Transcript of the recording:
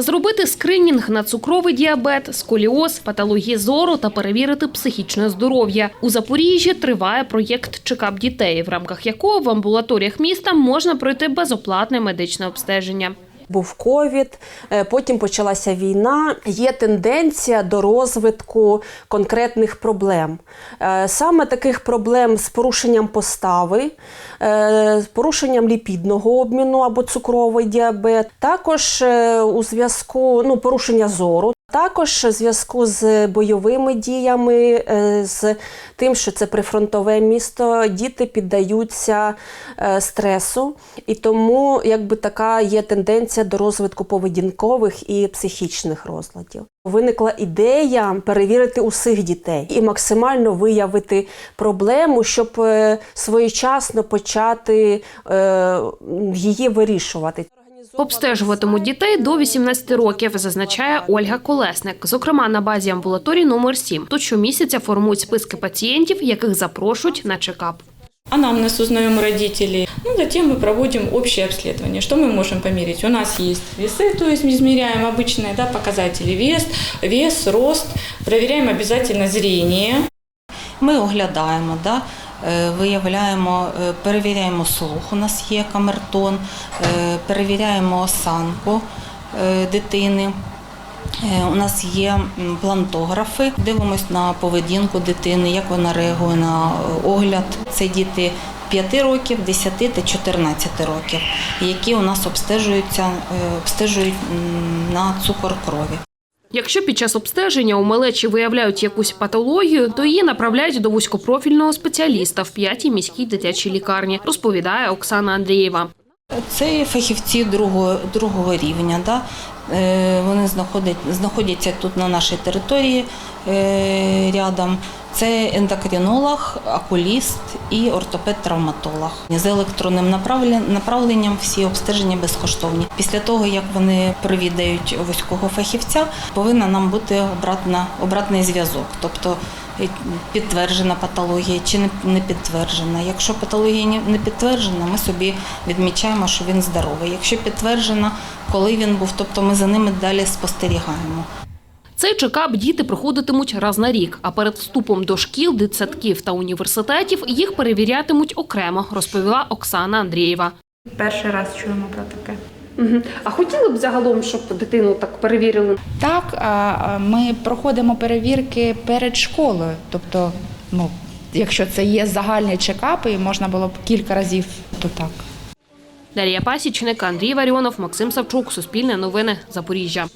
Зробити скринінг на цукровий діабет, сколіоз, патології зору та перевірити психічне здоров'я. У Запоріжжі триває проєкт «Чекап дітей», в рамках якого в амбулаторіях міста можна пройти безоплатне медичне обстеження. Був ковід, е, потім почалася війна. Є тенденція до розвитку конкретних проблем. Е, Саме таких проблем з порушенням постави, е, з порушенням ліпідного обміну або цукровий діабет, також у зв'язку ну, порушення зору. Також в зв'язку з бойовими діями, е, з тим, що це прифронтове місто, діти піддаються е, стресу, і тому якби така є тенденція до розвитку поведінкових і психічних розладів. Виникла ідея перевірити усіх дітей і максимально виявити проблему, щоб е, своєчасно почати її вирішувати. Обстежуватимуть дітей до 18 років, зазначає Ольга Колесник. Зокрема, на базі амбулаторії номер 7. Тут щомісяця формують списки пацієнтів, яких запрошують на чекап. Анамнез узнаем у родителей. Ну, затем мы проводим общее обследование. Что мы можем померить? У нас есть весы, то есть мы измеряем обычные да, показатели. Вес, вес, рост. Проверяем обязательно зрение. Ми оглядаємо, да, е, виявляємо, е, перевіряємо слух. У нас є камертон, е, перевіряємо осанку дитини. У нас є плантографи, дивимося на поведінку дитини, як вона реагує на огляд. Це діти 5 років, 10 та 14 років, які у нас обстежуються, обстежують на цукор крові. Якщо під час обстеження у малечі виявляють якусь патологію, то її направляють до вузькопрофільного спеціаліста в п'ятій міській дитячій лікарні, розповідає Оксана Андрієва. Це фахівці другого, другого рівня. Да? Е, Вони знаходять, знаходяться тут на нашій території е, рядом. Це ендокринолог, окуліст і ортопед-травматолог. З електронним направленням всі обстеження безкоштовні. Після того, як вони привідають вузького фахівця, повинна нам бути обратна, обратний зв'язок. Тобто підтверджена патологія чи не- підтверджена. Якщо патологія ні- не підтверджена, ми собі відмічаємо, що він здоровий. Якщо підтверджена, коли він був, тобто ми за ними далі спостерігаємо. Цей чекап діти проходитимуть раз на рік, а перед вступом до шкіл, дитсадків та університетів їх перевірятимуть окремо, розповіла Оксана Андрієва. Перший раз чуємо про таке. А хотіли б загалом, щоб дитину так перевірили? Так, ми проходимо перевірки перед школою. Тобто, ну, якщо це є загальні чекапи, і можна було б кілька разів, то так. Дар'я Пасічник, Андрій Варіонов, Максим Савчук, Суспільне новини, Запоріжжя.